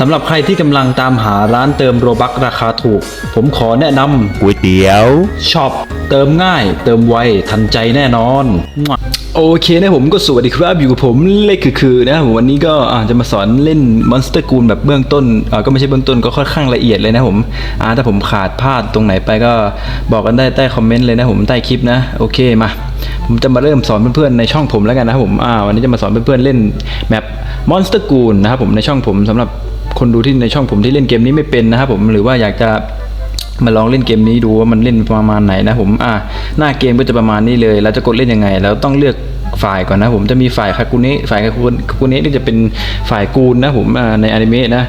สำหรับใครที่กำลังตามหาร้านเติมโรบักราคาถูก ผมขอแนะนก๋วยเตี๋ยวำช็อปเติมง่าย เติมไวทันใจแน่นอน โอเคนะผมก็สวัสดีครับอยู่กับผมเล็กคือคือนะผมวันนี้ก็อาจะมาสอนเล่นมอนสเตอร์กูลแบบเบื้องต้นอ่าก็ไม่ใช่เบื้องต้นก็ค่อนข้างละเอียดเลยนะผมอ่าถ้าผมขาดพลาดตรงไหนไปก็บอกกันได้ใต้คอมเมนต์เลยนะผมใต้คลิปนะ โอเคมาผมจะมาเริ่มสอนเพื่อนๆในช่องผมแล้วกันนะครับผมอ่าวันนี้จะมาสอนเพื่อนๆเล่นแมปมอนสเตอร์กูลนะครับผมในช่องผมสำหรับ คนดูที่ในช่องผมที่เล่นเกมนี้ไม่เป็นนะครับผมหรือว่าอยากจะมาลองเล่นเกมนี้ดูว่ามันเล่นประมาณไหนนะผมอ่าหน้าเกมก็จะประมาณนี้เลยเราจะกดเล่นยังไงเราต้องเลือกฝ่ายก่อนนะผมจะมีฝ่ายคากุเนะฝ่ายคากุคากุเนะนี่จะเป็นฝ่ายกูลนะผมในอนิเมะนะ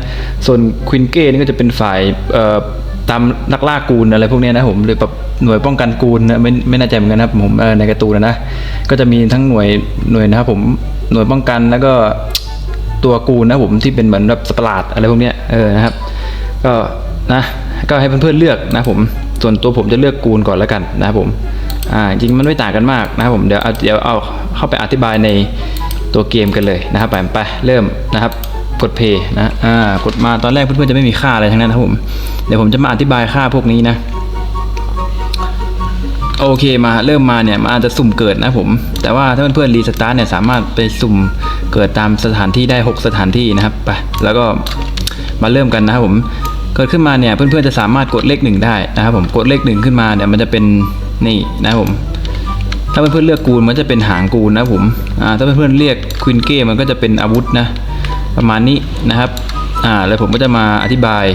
ส่วนควินเก้นี่ก็จะเป็นฝ่ายเอ่อตามนักล่ากูลอะไรพวกนี้นะผมหรือแบบหน่วยป้องกันกูลนะไม่ไม่แน่ใจเหมือนกันนะครับผมในการ์ตูนนะนะก็จะมีทั้งหน่วยหน่วยนะครับผมหน่วยป้องกันแล้วก็ ตัวกูนะผมที่เป็นเหมือนแบบสตว์ปาร์ลาดอะไรพวกเนี้ยเออนะครับ ก็นะก็ให้เพื่อนๆเลือกนะผมส่วนตัวผมจะเลือกกูนก่อนแล้วกันนะครับผมอ่าจริงมันไม่ต่างกันมากนะครับผมเดี๋ยวเอาเดี๋ยวเอาเข้าไปอธิบายในตัวเกมกันเลยนะครับไปไปเริ่มนะครับกดเพย์นะอ่ากดมาตอนแรกเพื่อนๆจะไม่มีค่าอะไรทั้งนั้นนะครับผมเดี๋ยวผมจะมาอธิบายค่าพวกนี้นะ โอเคมาเริ่มมาเนี่ยมันอาจจะสุ่มเกิดนะผม แต่ว่าถ้าเพื่อนๆรีสตาร์ทเนี่ยสามารถไปสุ่มเกิดตามสถานที่ได้ 6 สถานที่นะครับไปแล้วก็มาเริ่มกันนะครับผมเกิดขึ้นมาเนี่ยเพื่อนๆจะสามารถกดเลขหนึ่งได้นะครับผมกดเลขหนึ่งขึ้นมาเนี่ยมันจะเป็นนี่นะครับผมถ้าเพื่อนๆเลือกกูลมันจะเป็นหางกูลนะผมอ่าถ้าเพื่อนๆเรียกควินเก้มันก็จะเป็นอาวุธนะประมาณนี้นะครับอ่าแล้วผมก็จะมาอธิบาย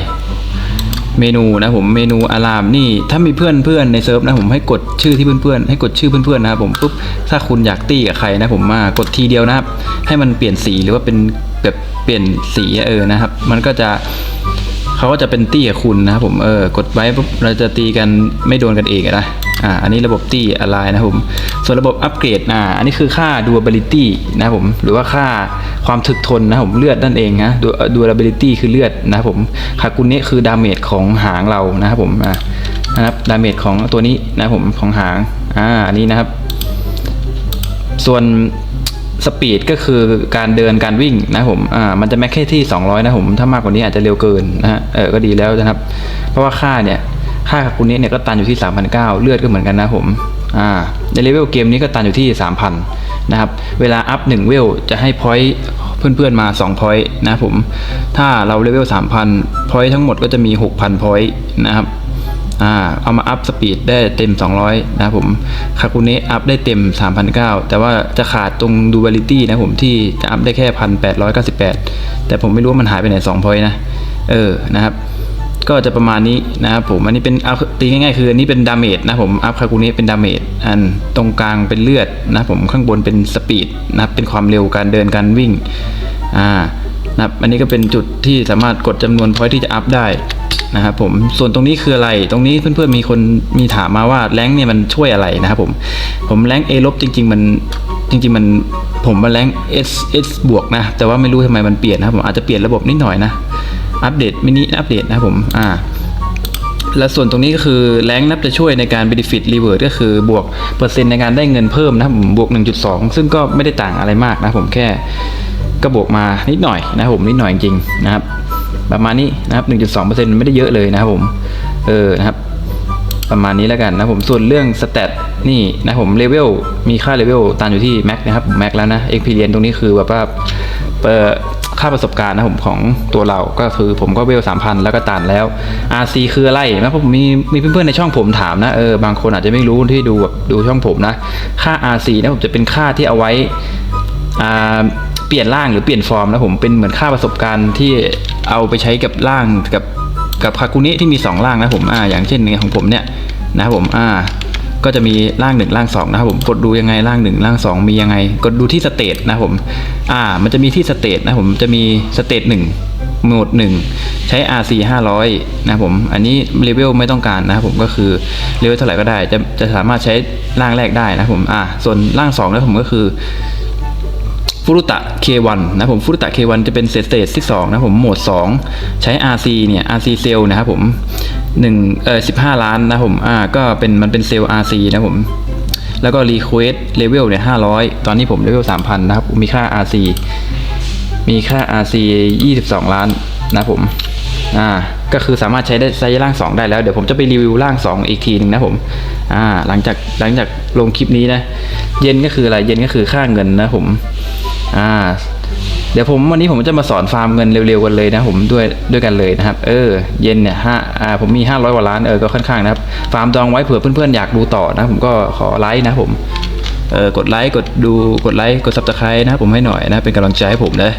เมนูนะผมเมนูอารามนี่ถ้ามีเพื่อนเพื่อนในเซิร์ฟนะผมให้กดชื่อที่เพื่อนๆให้กดชื่อเพื่อนๆนะครับผมปุ๊บถ้าคุณอยากตีกับใครนะผมมากดทีเดียวนะครับให้มันเปลี่ยนสีหรือว่าเป็นแบบเปลี่ยนสีเออนะครับ มันก็จะ เขาก็จะเป็นตี้กับคุณนะครับผมเออกดไว้ปุ๊บเราจะตีกันไม่โดนกันเองนะอ่าอันนี้ระบบตี้อะไรนะครับผม ส่วนระบบอัปเกรดอ่าอันนี้คือค่า durability นะครับผมหรือว่าค่าความถึกทนนะครับผมเลือดนั่นเองนะ Du- durability คือเลือดนะครับผมคากุเนะคือดาเมจของหางเรานะครับผมอ่านะครับดาเมจของตัวนี้นะครับผมของหางอ่าอันนี้นะครับ ส่วน สปีดก็คือการเดินการวิ่งนะผม อ่า มันจะแม็กแค่ที่ 200 นะผม ถ้ามากกว่านี้อาจจะเร็วเกินนะฮะ เออ ก็ดีแล้วนะครับ เพราะว่าค่าเนี่ย ค่าคากุเนะเนี่ยก็ตันอยู่ที่ 3,900 เลือดก็เหมือนกันนะผม อ่า ในเลเวลเกมนี้ก็ตันอยู่ที่ 3,000 นะครับ เวลาอัพ1เวลจะให้พอยต์เพื่อนๆมา2พอยต์นะผม ถ้าเราเลเวล3,000พอยต์ทั้งหมดก็จะมี 6,000พอยต์นะครับ อ่าเอามาอัพสปีดได้เต็ม 200 นะครับผมคาคุเนะอัพได้เต็ม3,900แต่ว่าจะขาดตรงดู a ลิตี้นะผมที่จะอัพได้แค่ 1,898 แต่ผมไม่รู้ว่ามันหายไปไหน2พอยนะ เออนะครับก็จะประมาณนี้นะครับผมอันนี้เป็นเอาตีง่ายๆคืออันนี้เป็นดาเมจนะผมอัพคาคุเนะเป็นดาเมจอันตรงกลางเป็นเลือดนะผมข้างบนเป็นสปีดนะครับเป็นความเร็วการเดินการวิ่งอ่านะครับอันนี้ก็เป็นจุดที่สามารถกดจำนวนพอยที่จะอัพได้ นะครับผมส่วนตรงนี้คืออะไรตรงนี้เพื่อนๆมีคนมีถามมาว่าแรงเนี่ยมันช่วยอะไรนะครับผมผมแรงค์ A ลบจริง ๆ มันจริง ๆ มันผมมาแรง S S บวกนะ แต่ว่าไม่รู้ทำไมมันเปลี่ยนนะครับผมอาจจะเปลี่ยนระบบนิดหน่อยนะอัปเดตมินิอัปเดตนะครับผมอ่าและส่วนตรงนี้ก็คือแรงนับจะช่วยในการ benefit reward ก็คือบวกเปอร์เซ็นต์ในการได้เงินเพิ่มนะครับผมบวก 1.2 ซึ่งก็ไม่ได้ต่างอะไรมากนะผมแค่ก็บวกมานิดหน่อยนะผมนิดหน่อยจริงนะครับ ประมาณนี้นะครับ 1.2%ไม่ได้เยอะเลยนะครับผมเออนะครับ ประมาณนี้แล้วกันนะผมส่วนเรื่องสเตตนี่นะผมเลเวลมีค่าเลเวลตามอยู่ที่แม็กนะครับแม็กแล้วนะเอ็กพีเรียนตรงนี้คือแบบว่าเปิดค่าประสบการณ์นะผมของตัวเราก็คือผมก็เวล3,000แล้วก็ตันแล้ว RC คืออะไรนะผมมีมีเพื่อนๆในช่องผมถามนะเออบางคนอาจจะไม่รู้ที่ดูแบบดูช่องผมนะ ค่า RC นะผมจะเป็นค่าที่เอาไว้เปลี่ยนร่างหรือเปลี่ยนฟอร์มนะผมเป็นเหมือนค่าประสบการณ์ที่เอาไปใช้กับร่างกับกับคากุนะที่มี 2 ร่างนะผมอ่าอย่างเช่นในของผมเนี่ยนะครับผมอ่าก็จะมีร่างหนึ่งร่างสองนะครับผมกดดูยังไงร่างหนึ่งร่างสองมียังไง กดดูที่สเตตนะผมอ่ามันจะมีที่สเตตนะผมจะมีสเตตหนึ่งโหมดหนึ่งใช้ RC 500 นะผมอันนี้เลเวลไม่ต้องการนะครับผมก็คือเลเวลเท่าไหร่ก็ได้จะจะสามารถใช้ร่างแรกได้นะผมอ่าส่วนร่างสองนะผมก็คือ ฟุรุตะ K1 นะผมฟุรุตะ K1 จะเป็นเซตเตจที่2นะผมโหมด 2 ใช้ RC เนี่ย RC เซลล์นะครับผม1เอ่อ15 ล้านนะผมอ่าก็เป็นมันเป็นเซลล์ RC นะผมแล้วก็ Request Level เนี่ย500 ตอนนี้ผมเลเวล3,000 นะครับ มีค่า RC มีค่า RC 22 ล้านนะผมอ่า ก็คือสามารถใช้ได้ใช้ร่าง 2 ได้แล้วเดี๋ยวผมจะไปรีวิวร่าง 2 อีกทีหนึ่งนะผมอ่าหลังจากหลังจากลงคลิปนี้นะ เย็นก็คืออะไรเย็นก็คือค่าเงินนะผมอ่าเดี๋ยวผมวันนี้ผมจะมาสอนฟาร์มเงินเร็วๆกันเลยนะผมด้วยด้วยกันเลยนะครับ เออเย็นเนี่ยห้าอ่าผมมี 500กว่าล้านเออก็ค่อนข้างนะครับ ฟาร์มจองไว้เผื่อเพื่อนๆอยากดูต่อนะผมก็ขอไลค์นะผม กดไลค์กดดูกดไลค์กด subscribe นะผมให้หน่อยนะเป็นกำลังใจให้ผมนะ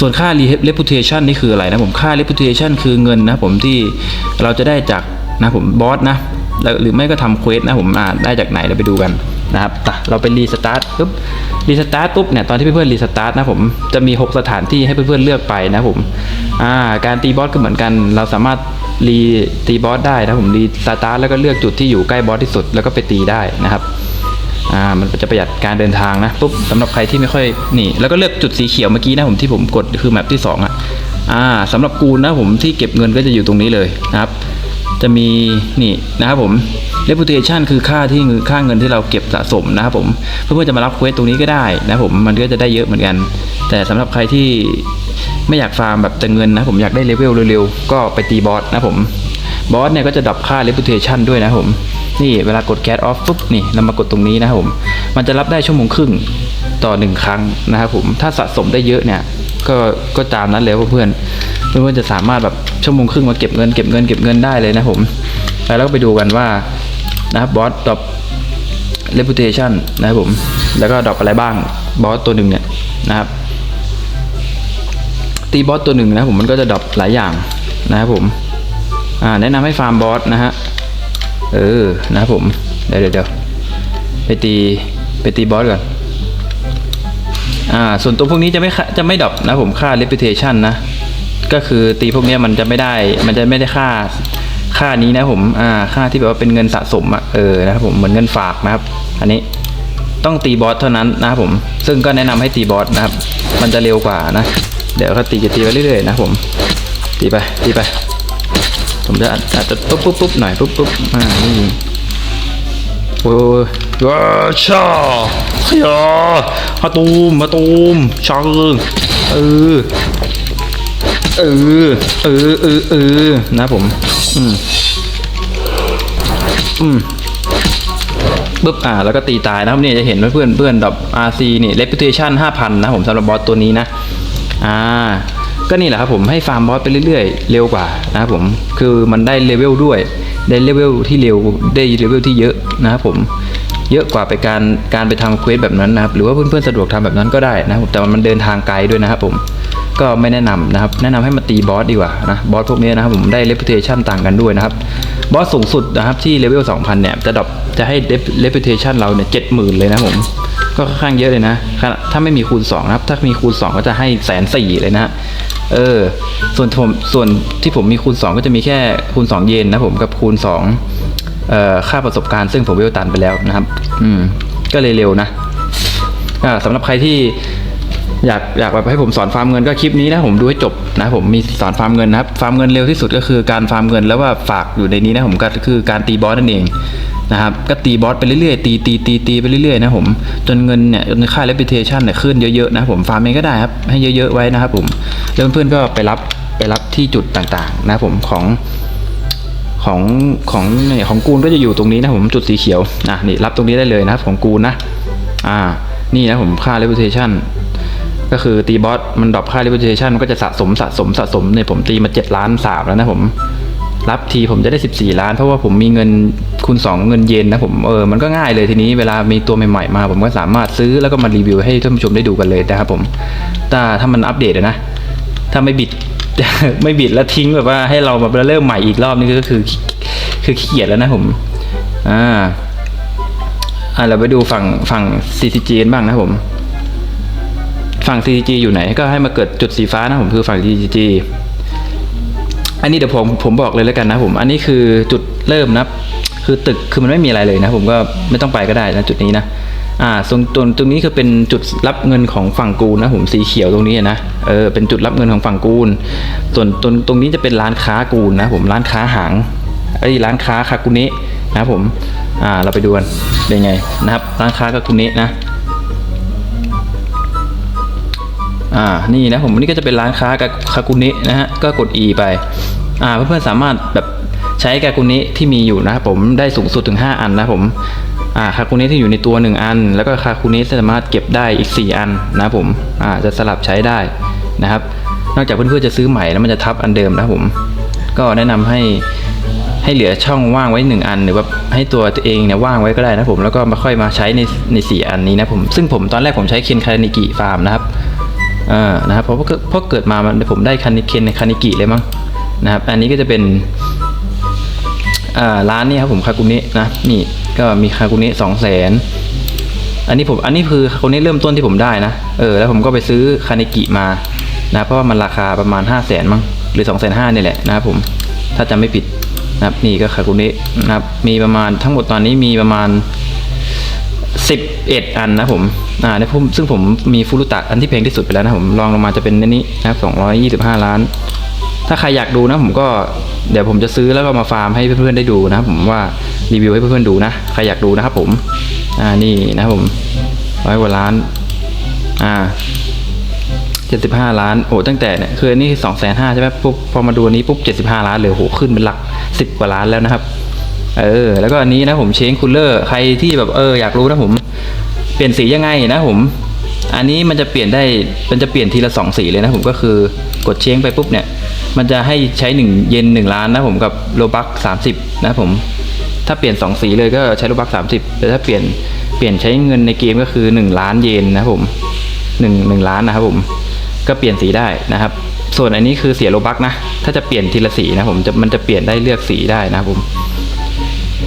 ส่วนค่า reputation นี่คืออะไรนะผมค่า reputation คือเงินนะผมที่เราจะได้จากนะผมบอสนะหรือไม่ก็ทำเควสนะผมอ่าได้จากไหนเราไปดูกันนะครับเราไปรีสตาร์ทปุ๊บรีสตาร์ทปุ๊บเนี่ยตอนที่เพื่อนๆรีสตาร์ทนะผมจะมี 6 สถานที่ให้เพื่อนๆเลือกไปนะผมอ่าการตีบอสก็เหมือนกัน เราสามารถรีตีบอสได้นะผมรีสตาร์ทแล้วก็เลือกจุดที่อยู่ใกล้บอสที่สุดแล้วก็ไปตีได้นะครับ อ่ามันจะประหยัดการเดินทางนะปุ๊บสำหรับใครที่ไม่ค่อยนี่ แล้วก็เลือกจุดสีเขียวเมื่อกี้นะผมที่ผมกดคือแมปที่สองอะอ่าสำหรับกูนะผมที่เก็บเงินก็จะอยู่ตรงนี้เลยนะครับ จะมีนี่นะครับผม reputation คือค่าที่ค่าเงินที่เราเก็บสะสมนะครับผมเพื่อนๆจะมารับเควสตรงนี้ก็ได้นะผมมันก็จะได้เยอะเหมือนกัน แต่สำหรับใครที่ไม่อยากฟาร์มแบบแต่เงินนะผมอยากได้เลเวลเร็วๆก็ไปตีบอสนะผม บอสเนี่ยก็จะดับค่า reputation ด้วยนะผมนี่เวลากด cat off ปุ๊บนี่เรามากดตรงนี้นะครับผม มันจะรับได้ชั่วโมงครึ่งต่อหนึ่งครั้งนะครับผม ถ้าสะสมได้เยอะเนี่ย ก็ก็ตามนั้นเลยเพื่อนเพื่อนๆจะสามารถแบบชั่วโมงครึ่งมาเก็บเงินเก็บเงินเก็บเงินได้เลยนะผมแล้วก็ไปดูกันว่านะครับบอสดรอป reputation นะครับผม แล้วก็ดรอปอะไรบ้างบอสตัวหนึ่งเนี่ยนะครับ ตีบอสตัวหนึ่งนะผมมันก็จะดรอปหลายอย่างนะครับผม อ่าแนะนำให้ฟาร์มบอสนะฮะ เออ นะครับผม เดี๋ยวเดี๋ยวไปตีไปตีบอสก่อน อ่า ส่วนตัวพวกนี้จะไม่จะไม่ดรอปนะผมค่า reputation นะ ก็คือตีพวกนี้มันจะไม่ได้ มันจะไม่ได้ค่าค่านี้นะผม อ่า ค่าที่แบบว่าเป็นเงินสะสมอะเออ นะครับผม เหมือนเงินฝากนะครับ อันนี้ต้องตีบอสเท่านั้นนะครับผม ซึ่งก็แนะนำให้ตีบอสนะครับ มันจะเร็วกว่านะ เดี๋ยวก็ตีจะตีไปเรื่อยๆนะผม ตีไป ตีไป ผมจะอาจจะปุ๊บปุ๊บปุ๊บหน่อยปุ๊บปุ๊บอ่านี่โอ้ยว้าชาขยามาตูมมาตูมชังเออเออเออเออเออนะผม อืมอืมปุ๊บอ่าแล้วก็ตีตายนะครับเนี่ยจะเห็นเพื่อนเพื่อนดรอป RC นี่ reputation 5,000 นะผมสำหรับบอสตัวนี้นะ อ่า ก็นี่แหละครับผมให้ฟาร์มบอสไปเรื่อยๆ เร็วกว่านะครับผมคือมันได้เลเวลด้วย ได้เลเวลที่เร็วได้เลเวลที่เยอะนะครับผมเยอะกว่าไปการการไปทำเควสแบบนั้นนะครับหรือว่าเพื่อนๆสะดวกทำแบบนั้นก็ได้นะครับแต่มันเดินทางไกลด้วยนะครับผม ก็ไม่แนะนำนะครับ แนะนำให้มาตีบอสดีกว่านะบอสพวกนี้นะครับผมได้ reputation ต่างกันด้วยนะครับบอสสูงสุดนะครับที่เลเวล2,000 เนี่ย จะดรอปจะให้ reputation เราเนี่ย70,000เลยนะผมก็ค่อนข้างเยอะเลยนะ ถ้าไม่มีคูณ2นะครับ ถ้ามีคูณ 2 ก็จะให้แสนสี่เลยนะฮะเออ ส่วนผมส่วนที่ผมมีคูณ 2 ก็จะมีแค่คูณ 2 เยนนะผมกับคูณ2เอ่อค่าประสบการณ์ซึ่งผมเวลตันไปแล้วนะครับ อืม ก็เลยเร็วนะอ่าสำหรับใครที่ อยากอยากแบบให้ผมสอนฟาร์มเงินก็คลิปนี้นะผมดูให้จบนะผมมีสอนฟาร์มเงินนะครับฟาร์มเงินเร็วที่สุดก็คือการฟาร์มเงินแล้วว่าฝากอยู่ในนี้นะผมก็คือการตีบอสนั่นเองนะครับก็ตีบอสไปเรื่อยๆตีตีตีตีไปเรื่อยๆนะผมจนเงินเนี่ยจนค่า reputation เนี่ยขึ้นเยอะๆนะผมฟาร์มเองก็ได้ครับให้เยอะๆไว้นะครับผมแล้วเพื่อนๆก็ไปรับไปรับที่จุดต่างๆ นะผมของของของเนี่ยของกูนก็จะอยู่ตรงนี้นะผมจุดสีเขียวอะนี่รับตรงนี้ได้เลยนะครับของกูนนะอ่านี่นะผมค่า reputation ก็คือตีบอสมันดรอปค่า reputation มันก็จะสะสมสะสมสะสมเนี่ยผมตีมา7ล้านสามแล้วนะผม รับทีผมจะได้ 14 ล้าน เพราะว่าผมมีเงินคูณ2 เงินเยนนะผมเออมันก็ง่ายเลยทีนี้เวลามีตัวใหม่ๆมา ผมก็สามารถซื้อแล้วก็มารีวิวให้ท่านผู้ชมได้ดูกันเลยนะครับผมแต่ถ้ามันอัปเดตนะถ้าไม่บิดไม่บิดแล้วทิ้งแบบว่าให้เรามาเริ่มใหม่อีกรอบนี่ก็คือ คือขี้เกียจแล้วนะผม อ่าอ่าเราไปดูฝั่งฝั่ง CCG กันบ้างนะผม ฝั่ง CCG อยู่ไหนก็ให้มาเกิดจุดสีฟ้านะผมคือฝั่ง CCG อันนี้เดี๋ยวผมผมบอกเลยแล้วกันนะผม อันนี้คือจุดเริ่มนะคือตึกคือมันไม่มีอะไรเลยนะ ผมก็ไม่ต้องไปก็ได้นะจุดนี้นะอ่าตรงตรงตรงนี้คือเป็นจุดรับเงินของฝั่งกูนะผมสีเขียวตรงนี้นะเออเป็นจุดรับเงินของฝั่งกูลส่วนตรงตรงนี้จะเป็นร้านค้ากูนะผมร้านค้าหางไอ้ร้านค้าคากุเนะนะผมอ่าเราไปดูกันเป็นไงนะครับ ร้านค้าคากุเนะนะ อ่านี่นะผมนี่ก็จะเป็นร้านค้ากับคากุนินะฮะก็กด E ไปอ่าเพื่อนๆสามารถแบบใช้กากุนิที่มีอยู่นะครับผมได้สูงสุดถึง 5 อันนะผมอ่าคากุนิที่อยู่ในตัว 1 อัน แล้วก็คากุนิสามารถเก็บได้อีก 4 อันนะผมอ่าจะสลับใช้ได้นะครับ นอกจากเพื่อนๆจะซื้อใหม่แล้วมันจะทับอันเดิมนะผม ก็แนะนำให้ให้เหลือช่องว่างไว้หนึ่งอัน หรือว่าให้ตัวตัวเองเนี่ยว่างไว้ก็ได้นะผมแล้วก็มาค่อยมาใช้ในในสี่อันนี้นะผมซึ่งผมตอนแรกผมใช้เคนคานิกิฟาร์มนะครับ อ่านะครับเพราะเพราะเกิดมามันผมได้คันิเคนคานิกิเลยมั้งนะครับ อันนี้ก็จะเป็นอ่าร้านนี้ครับผมคากุนะนะนี่ก็มีคากุนะสองแสนอันนี้ผมอันนี้คือคากุนะเริ่มต้นที่ผมได้นะเออแล้วผมก็ไปซื้อคานิกิมานะเพราะว่ามันราคาประมาณ 5 0 0แสนมั้งหรือ2องแสนห้านี่แหละนะครับผมถ้าจำไม่ผิดนะครับนี่ก็คากุนะนะครับมีประมาณทั้งหมดตอนนี้มีประมาณ 11 อันนะผม อ่าในผมซึ่งผมมีฟูรุตะอันที่แพงที่สุดไปแล้วนะผมลองลงมาจะเป็นอันนี้นะครับ 225 ล้าน ถ้าใครอยากดูนะผมก็เดี๋ยวผมจะซื้อแล้วก็มาฟาร์มให้เพื่อนๆได้ดูนะครับผมว่ารีวิวให้เพื่อนๆดูนะใครอยากดูนะครับผมอ่านี่นะครับผมร้อยกว่าล้านอ่าเจ็ดสิบห้าล้านโอ้ตั้งแต่เนี่ยคืออันนี้สองแสนห้าใช่ไหมปุ๊บพอมาดูอันนี้ปุ๊บเจ็ดสิบห้าล้านเลยโหขึ้นเป็นหลักสิบกว่าล้านแล้วนะครับ เออ แล้วก็อันนี้นะผมเชงคูลเลอร์ใครที่แบบเอออยากรู้นะผม เปลี่ยนสียังไงนะผม อันนี้มันจะเปลี่ยนได้มันจะเปลี่ยนทีละสองสีเลยนะผมก็คือกดเชงไปปุ๊บเนี่ย มันจะให้ใช้หนึ่งเยนหนึ่งล้านนะผมกับโลบักสามสิบนะผม ถ้าเปลี่ยนสองสีเลยก็ใช้โลบักสามสิบแต่ถ้าเปลี่ยนเปลี่ยนใช้เงินในเกมก็คือหนึ่งล้านเยนนะผมหนึ่งหนึ่งล้านนะครับผมก็เปลี่ยนสีได้นะครับ ส่วนอันนี้คือเสียโลบักนะ ถ้าจะเปลี่ยนทีละสีนะผมจะมันจะเปลี่ยนได้เลือกสีได้นะครับผม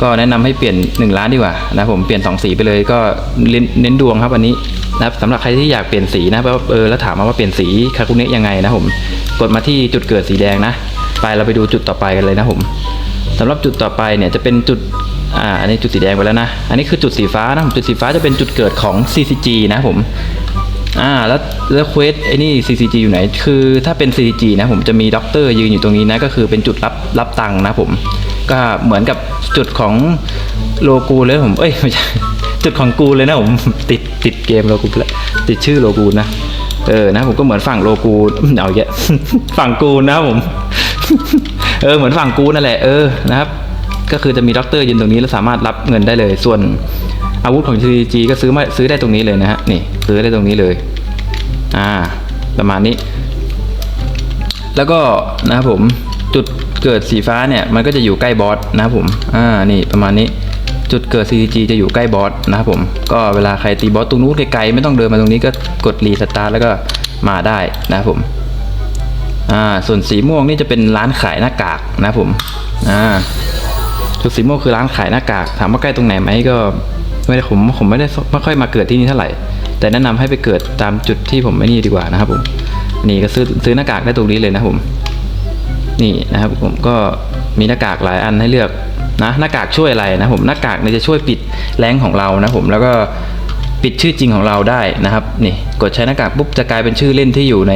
ก็แนะนำให้เปลี่ยน 1 ล้านดีกว่านะผมเปลี่ยน2สีไปเลยก็เน้นดวงครับอันนี้นะครับสำหรับใครที่อยากเปลี่ยนสีนะเพราะว่าเออแล้วถามมาว่าเปลี่ยนสีคาคุเนะยังไงนะผมกดมาที่จุดเกิดสีแดงนะ ไปเราไปดูจุดต่อไปกันเลยนะผมสำหรับจุดต่อไปเนี่ยจะเป็นจุดอ่าอันนี้จุดสีแดงไปแล้วนะ อันนี้คือจุดสีฟ้านะผมจุดสีฟ้าจะเป็นจุดเกิดของ CCG นะผมอ่าแล้วแล้วเควสไอ้นี่ CCG อยู่ไหน คือถ้าเป็น CCG นะผมจะมีด็อกเตอร์ยืนอยู่ตรงนี้นะก็คือเป็นจุดรับรับตังค์นะผม ก็เหมือนกับจุดของโลกูเลยผม เอ้ยไม่ใช่จุดของกูเลยนะผมติดติดเกมโลกูแล้วติดชื่อโลกูนะเออนะผมก็เหมือนฝั่งโลกูเอาแยะฝั่งกูนะผม เออเหมือนฝั่งกูนั่นแหละเออนะครับก็คือจะมีด็อกเตอร์ยืนตรงนี้แล้วสามารถรับเงินได้เลย ส่วนอาวุธของ CG ก็ซื้อมาซื้อได้ตรงนี้เลยนะฮะนี่ซื้อได้ตรงนี้เลย อ่า ประมาณนี้ แล้วก็นะครับผมจุด เกิดสีฟ้าเนี่ยมันก็จะอยู่ใกล้บอสนะครับผมอ่านี่ประมาณนี้จุดเกิด CG จะอยู่ใกล้บอสนะครับผมก็เวลาใครตีบอสตรงนู้นไกลๆไม่ต้องเดินมาตรงนี้ก็กดรีสตาร์ทแล้วก็มาได้นะครับผมอ่าส่วนสีม่วงนี่จะเป็นร้านขายหน้ากากนะครับผมอ่าจุดสีม่วงคือร้านขายหน้ากาก ถามว่าใกล้ตรงไหนไหมก็ไม่ได้ผมผมไม่ได้ไม่ค่อยมาเกิดที่นี่เท่าไหร่ แต่แนะนำให้ไปเกิดตามจุดที่ผมไม่นี่ดีกว่านะครับผมนี่ก็ซื้อซื้อหน้ากากได้ตรงนี้เลยนะครับผม นี่นะครับผมก็มีหน้ากากหลายอันให้เลือกนะหน้ากากช่วยอะไรนะผมหน้ากากเนี่ยจะช่วยปิดแรงของเรานะผมแล้วก็ปิดชื่อจริงของเราได้นะครับนี่กดใช้หน้ากากปุ๊บจะกลายเป็นชื่อเล่นที่อยู่ใน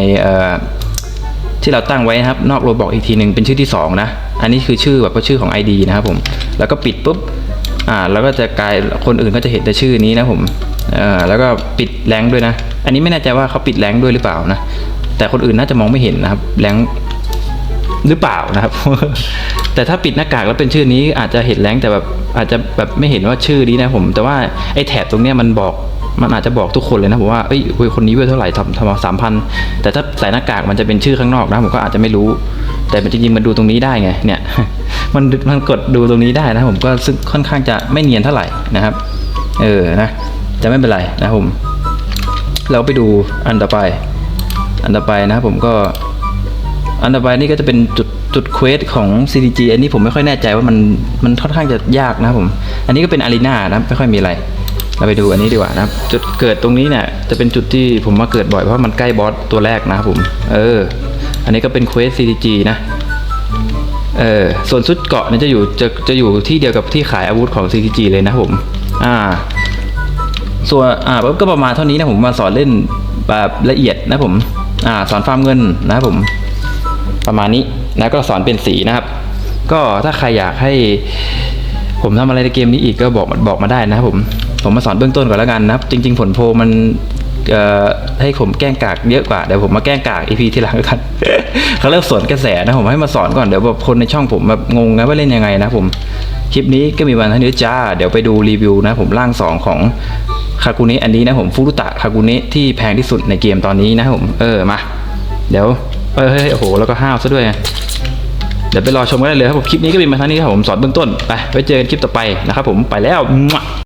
ที่เราตั้งไว้นะครับ นอกโรบอกอีกทีหนึ่งเป็นชื่อที่ 2 นะ อันนี้คือชื่อแบบว่าชื่อของ ID นะครับผมแล้วก็ปิดปุ๊บอ่าแล้วก็จะกลายคนอื่นก็จะเห็นแต่ชื่อนี้นะผมเอ่อแล้วก็ปิดแรงด้วยนะ อันนี้ไม่แน่ใจว่าเขาปิดแรงด้วยหรือเปล่านะแต่คนอื่นน่าจะมองไม่เห็นนะครับแรง หรือเปล่านะครับ แต่ถ้าปิดหน้ากากแล้วเป็นชื่อนี้อาจจะเห็นแรงแต่แบบอาจจะแบบไม่เห็นว่าชื่อนี้นะผม แต่ว่าไอ้แถบตรงเนี้ยมันบอกมันอาจจะบอกทุกคนเลยนะผมว่าเอ้ยเว้ยคนนี้เว้ยเท่าไหร่ทำทำมาสามพันแต่ถ้าใส่หน้ากากมันจะเป็นชื่อข้างนอกนะผมก็อาจจะไม่รู้ แต่จริงๆมันดูตรงนี้ได้ไงเนี่ย มันมันกดดูตรงนี้ได้นะผมก็ซึ่งค่อนข้างจะไม่เนียนเท่าไหร่นะครับ เออนะจะไม่เป็นไรนะผม เราไปดูอันต่อไป อันต่อไปนะครับผมก็ อันต่อไปนี่ก็จะเป็นจุดจุดเควสของ CDG อันนี้ผมไม่ค่อยแน่ใจว่ามันมันค่อนข้างจะยากนะครับผม อันนี้ก็เป็นอารีนานะไม่ค่อยมีอะไร เราไปดูอันนี้ดีกว่านะครับจุดเกิดตรงนี้เนี่ยจะเป็นจุดที่ผมมาเกิดบ่อยเพราะมันใกล้บอสตัวแรกนะครับผม เออ อันนี้ก็เป็นเควส CDG นะเออส่วนชุดเกาะเนี่ยจะอยู่จะจะอยู่ที่เดียวกับที่ขายอาวุธของ CDG เลยนะผม อ่า ส่วนอ่าก็ประมาณเท่านี้นะผมมาสอนเล่นแบบละเอียดนะผม อ่า สอนฟาร์มเงินนะผม ประมาณนี้นะก็สอนเป็นสีนะครับ ก็ถ้าใครอยากให้ผมทำอะไรในเกมนี้อีกก็บอกบอกมาได้นะครับผมผมมาสอนเบื้องต้นก่อนแล้วกันนะครับ จริง ๆ ผลโพลมันให้ผมแกล้งกากเยอะกว่าเดี๋ยวผมมาแกล้งกากอีพีที่หลังกันเขาเริ่มสวนกระแสนะผมให้มาสอนก่อนเดี๋ยวแบบคนในช่องผมแบบงงนะว่าเล่นยังไงนะผมคลิปนี้ก็มีวันท่านี้จ้า เดี๋ยวไปดูรีวิวนะผมร่างสองของคากุนะอันนี้นะผมฟูรุตะคากุนะที่แพงที่สุดในเกมตอนนี้นะผมเออมา เดี๋ยว เฮ้ยโอ้โห แล้วก็ห้าวซะด้วย เดี๋ยวไปรอชมกันได้เลยครับผม คลิปนี้ก็มีมาเท่านี้ครับผม สอนเบื้องต้น ไป ไว้เจอกันคลิปต่อไปนะครับผม ไปแล้ว